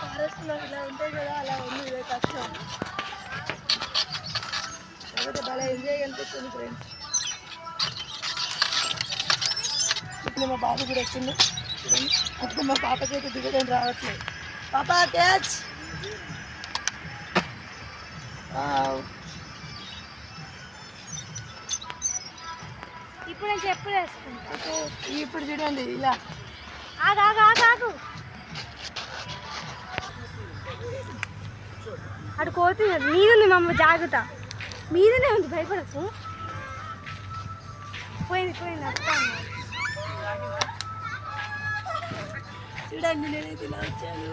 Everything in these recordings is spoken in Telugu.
ఫారెస్ట్లో ఇలా ఉంటాయి కదా అలా ఉంది ఇదే కష్టం కాకపోతే బాగా ఎంజాయ్ అనిపిస్తుంది ఫ్రెండ్స్ ఇప్పుడు మా పాప కూడా వచ్చింది అప్పుడు మా పాపకైతే దిగడం రావట్లేదు పాప క్యాచ్ ఇప్పుడు చెప్పులు వేసుకుంటా ఇప్పుడు చూడండి ఇలా. ఆగు ఆగు ఆగు ఆగు. అటు కోతుంది మీదుంది మా అమ్మ జాగ్రత్త. మీదనే ఉంది భయపడకు. పోయింది పోయింది వస్తాను చూడండి నేనైతే ఇలా వచ్చాను.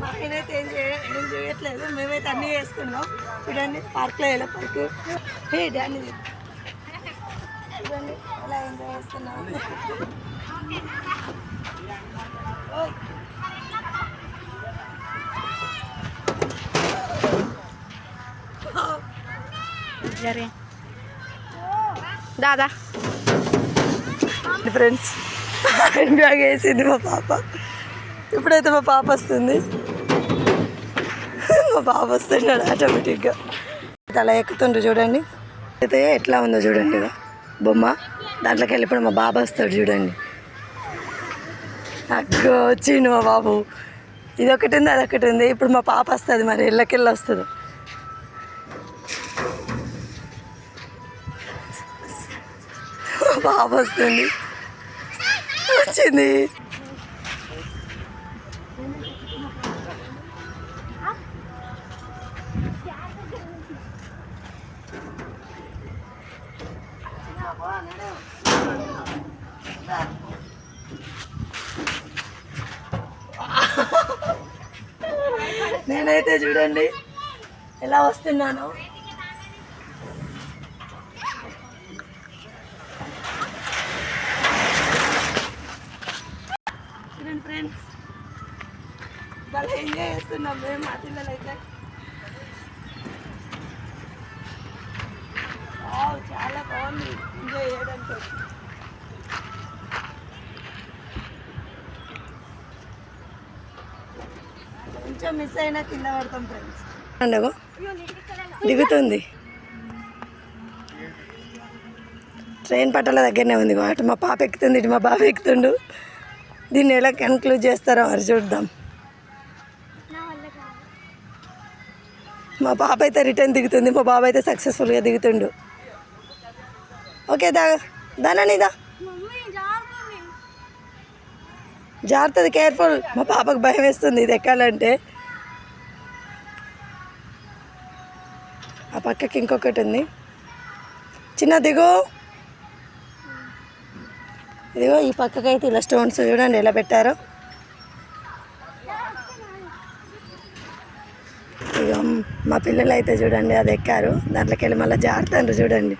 మా ఆయనైతే ఏం చేయ ఏం చేయట్లేదు. మేమైతే అన్నీ చేస్తున్నాం చూడండి పార్క్లో వెళ్ళా పార్క్ హే డాన్ని చూడండి అలా ఎంజాయ్ చేస్తున్నాం. దాదా. ఫ్రెండ్స్ బ్యాగ్ వేసింది మా పాప. ఇప్పుడైతే మా పాప వస్తుంది. మా పాప వస్తున్నాడు ఆటోమేటిక్గా అలా ఎక్కుతుండ్రు చూడండి. అయితే ఎట్లా ఉందో చూడండి ఇక బొమ్మ దాంట్లోకి వెళ్ళిపోయిన ఇప్పుడు మా బాబు వస్తాడు చూడండి. అగ్గో వచ్చిండు మా బాబు. ఇది ఒకటి ఉంది అదొకటి ఉంది. ఇప్పుడు మా పాప వస్తుంది మరి ఇళ్ళకెళ్ళి వస్తుంది. మా పాప వస్తుంది. వచ్చింది. నేనైతే చూడండి ఎలా వస్తున్నాను. చూడండి ఫ్రెండ్స్ వాళ్ళు ఎంజాయ్ చేస్తున్నాం మేము మా పిల్లలు అయితే వావ్, చాలా బాగుంది. ఎంజాయ్ చేయడానికి. కొంచెం మిస్ అయినా కింద పడతాం ఫ్రెండ్స్ అండగో? దిగుతుంది. ట్రైన్ పట్టాల దగ్గరనే ఉంది అటు మా పాప ఎక్కుతుంది ఇటు మా బాబు ఎక్కుతుండు. దీన్ని ఎలా కన్క్లూడ్ చేస్తారో మరి చూద్దాం. మా పాప అయితే రిటర్న్ దిగుతుంది మా బాబు అయితే సక్సెస్ఫుల్గా దిగుతుండు. ఓకే దా దానా మమ్మీ జాగ్రత్తది కేర్ఫుల్ మా పాపకు భయం వేస్తుంది ఇది ఎక్కాలంటే. పక్కకి ఇంకొకటి ఉంది. చిన్న దిగు. ఇదిగో ఈ పక్కకైతే అయితే ఇలా స్టోన్స్ చూడండి ఎలా పెట్టారో. ఇక మా పిల్లలు అయితే చూడండి అది ఎక్కారు. దాంట్లోకి వెళ్ళి మళ్ళీ జారుతాండ్రు చూడండి.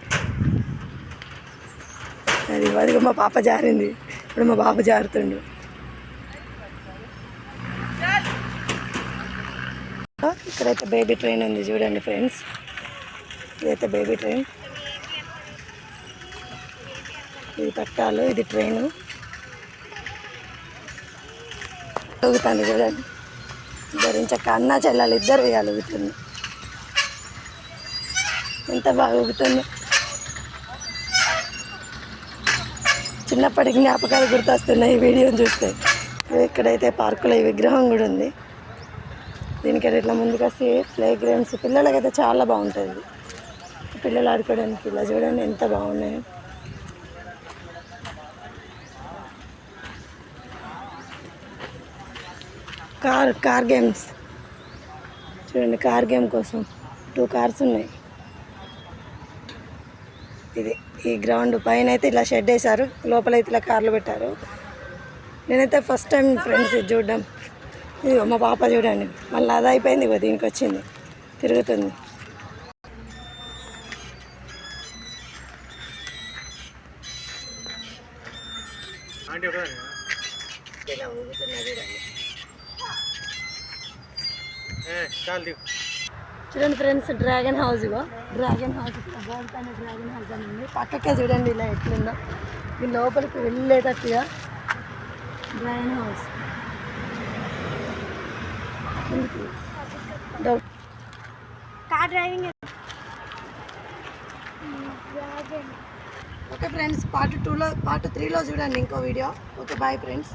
అది అదిగో మా పాప జారింది. ఇప్పుడు మా బాబు జారుతుండు. ఇక్కడైతే బేబీ ట్రైన్ ఉంది చూడండి ఫ్రెండ్స్. ఇదైతే బేబీ ట్రైన్. ఇది పట్టాలు ఇది ట్రైను. ఊగుతాను చూడండి. ధరించక అన్న చెల్లెలు ఇద్దరు ఇవాళ ఊగుతుంది. ఎంత బాగా ఊగుతుంది. చిన్నప్పటి జ్ఞాపకాలు గుర్తొస్తున్నాయి ఈ వీడియోని చూస్తే. ఇక్కడైతే పార్కులో ఈ విగ్రహం కూడా ఉంది. దీనికి ఇట్లా ముందుకు వస్తే ప్లే గ్రౌండ్స్. పిల్లలకైతే చాలా బాగుంటుంది పిల్లలు ఆడుకోవడానికి ఇలా చూడండి ఎంత బాగున్నాయి. Car car games. చూడండి కార్ గేమ్ కోసం టూ కార్స్ ఉన్నాయి. ఇది ఈ గ్రౌండ్ పైన అయితే ఇలా షెడ్ వేశారు లోపల అయితే ఇలా కార్లు పెట్టారు. నేనైతే ఫస్ట్ టైం ఫ్రెండ్స్ ఇది చూడడం. ఇది మా పాప చూడండి మళ్ళీ అది అయిపోయింది దీనికి వచ్చింది తిరుగుతుంది. ఇలా ఊగుతున్నా చూడండి చాలు దిగు చూడండి ఫ్రెండ్స్ డ్రాగన్ హౌస్ ఇగో. డ్రాగన్ హౌస్ బోర్డు పైన డ్రాగన్ హౌస్ అని ఉంది. పక్కకే చూడండి ఇలా ఎట్లుందో. ఈ లోపలికి వెళ్ళేటట్టుగా dragon house. Car driving okay friends part టూలో పార్ట్ త్రీలో చూడండి ఇంకో వీడియో ఓకే బాయ్ ఫ్రెండ్స్